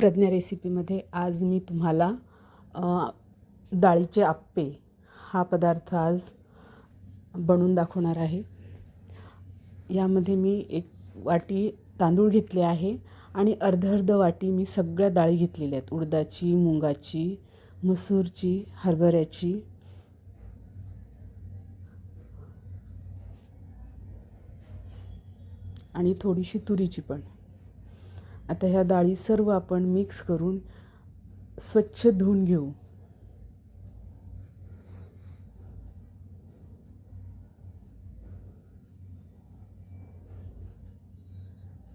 प्रज्ञा रेसिपीमध्ये आज मी तुम्हाला डाळीचे आप्पे हा पदार्थ आज बनवून दाखवणार आहे. यामध्ये मी एक वाटी तांदूळ घेतले आहे आणि अर्ध अर्ध वाटी मी सगळ्या डाळी घेतलेल्या आहेत. उडदाची मुंगाची मसूरची हरभऱ्याची. आणि थोडीशी तुरीची पण. आता ह्या डाळी सर्व आपण मिक्स करून स्वच्छ धुवून घेऊ.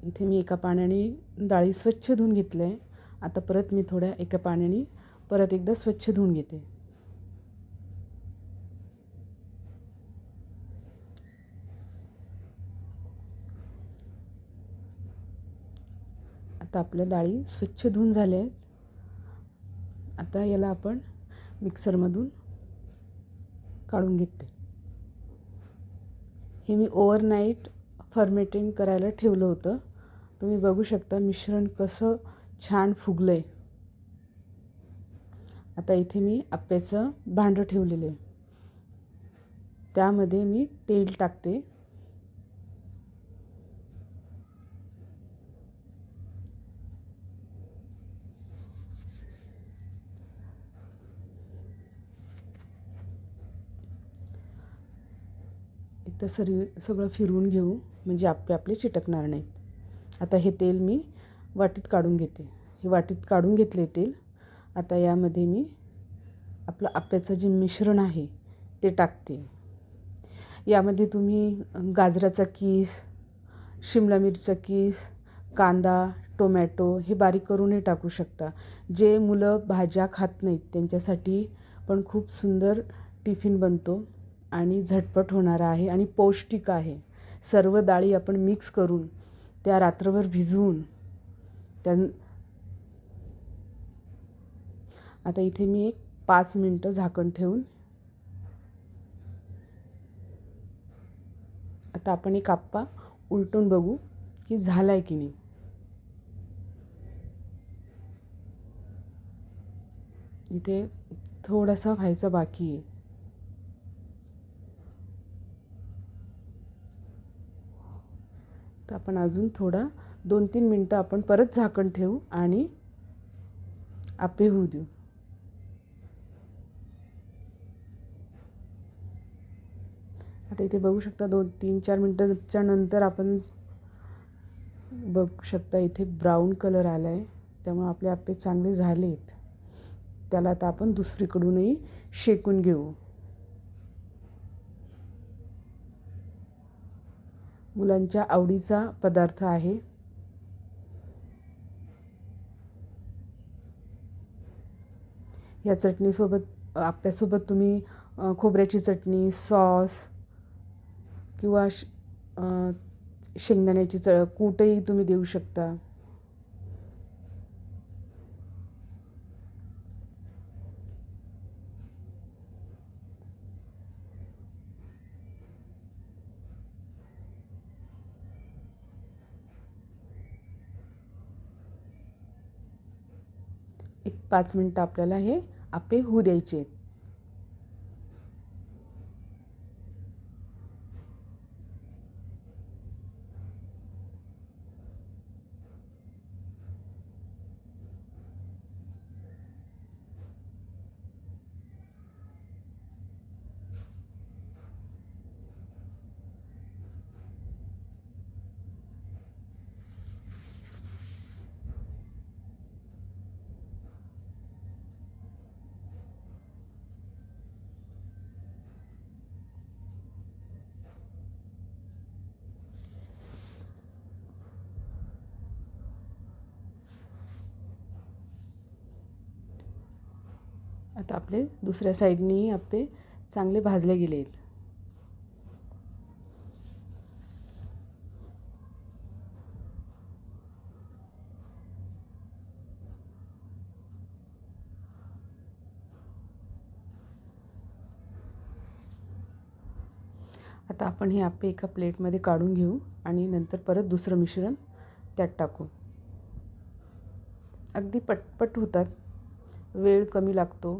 इथे मी एका पाण्याने डाळी स्वच्छ धुवून घेतले आहे. आता परत मी थोड्या एका पाण्याने परत एकदा स्वच्छ धुवून घेते. आता आपल्या डाळी स्वच्छ धुवून झाल्या आहेत आता याला आपण मिक्सरमधून काढून घेते हे मी ओव्हरनाईट फर्मेटिंग करायला ठेवलं होतं. तुम्ही बघू शकता मिश्रण कसं छान फुगलं आहे आता इथे मी आप्याचं भांडं ठेवलेलं आहे. त्यामध्ये मी तेल टाकते. एकदा सर्व सगळं फिरवून घेऊ म्हणजे आपले आपले चिटकणार नाहीत. आता हे तेल मी वाटीत काढून घेते. हे वाटीत काढून घेतले तेल आता यामध्ये मी आपलं आप्याचं जे मिश्रण आहे ते टाकते. यामध्ये तुम्ही गाजराचा कीस शिमला मिरचा कीस कांदा टोमॅटो हे बारीक करूनही टाकू शकता. जे मुलं भाज्या खात नाहीत त्यांच्यासाठी पण खूप सुंदर टिफिन बनतो. आणि झटपट होणारा आहे आणि पौष्टिक आहे. सर्व डाळी आपण मिक्स करून त्या रात्रभर भिजवून त्या आता इथे मी एक पाच मिनटं झाकण ठेवून आता आपण एक आप्पा उलटून बघू की झाला आहे की नाही. इथे थोडासा व्हायचा बाकी आहे. तर आपण अजून थोडा दोन तीन मिनटं आपण परत झाकण ठेवू आणि आपे होऊ देऊ. आता इथे बघू शकता दोन तीन चार मिनटाच्या नंतर आपण बघू शकता इथे ब्राऊन कलर आला आहे त्यामुळे आपले आप्पे चांगले झाले आहेत त्याला आता आपण दुसरीकडूनही शेकून घेऊ. मुलांच्या आवडीचा पदार्थ आहे. या चटणीसोबत आप्यासोबत तुम्ही खोबऱ्याची चटणी सॉस किंवा श शेंगदाण्याची च कूटही तुम्ही देऊ शकता. एक पाच मिनटं आपल्याला हे आपे होऊ द्यायचे आहेत. आता आपले दुसऱ्या साईडनेही आप्पे चांगले भाजले गेले आहेत. आता आपण हे आप्पे एका प्लेटमध्ये काढून घेऊ आणि नंतर परत दुसरं मिश्रण त्यात टाकू. अगदी पटपट होतात. वेळ कमी लागतो.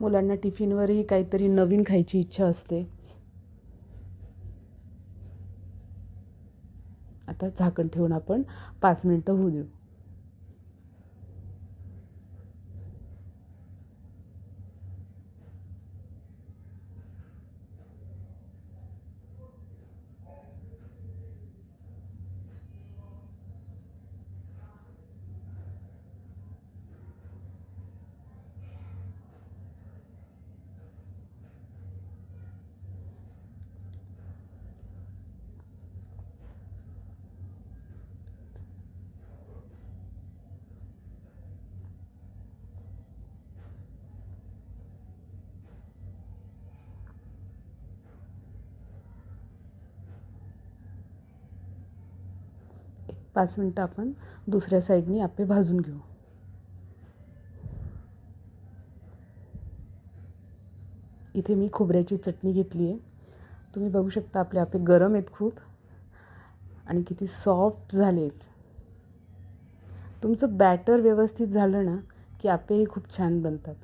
मुलांना टिफिनवरही काहीतरी नवीन खायची इच्छा असते. आता झाकण ठेवून आपण पाच मिनटं होऊ देऊ. पाच मिनटं आपण दुसऱ्या साईडनी आपे भाजून घेऊ. इथे मी खोबऱ्याची चटणी घेतली आहे. तुम्ही बघू शकता आपले आपे गरम आहेत खूप आणि किती सॉफ्ट झाले आहेत. तुमचं बॅटर व्यवस्थित झालं ना की आपेही खूप छान बनतात.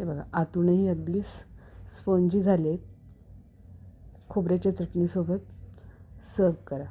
हे बघा आतूनही अगदी स्पंजी झाले आहेत खोबऱ्याच्या चटणीसोबत सर्व करा.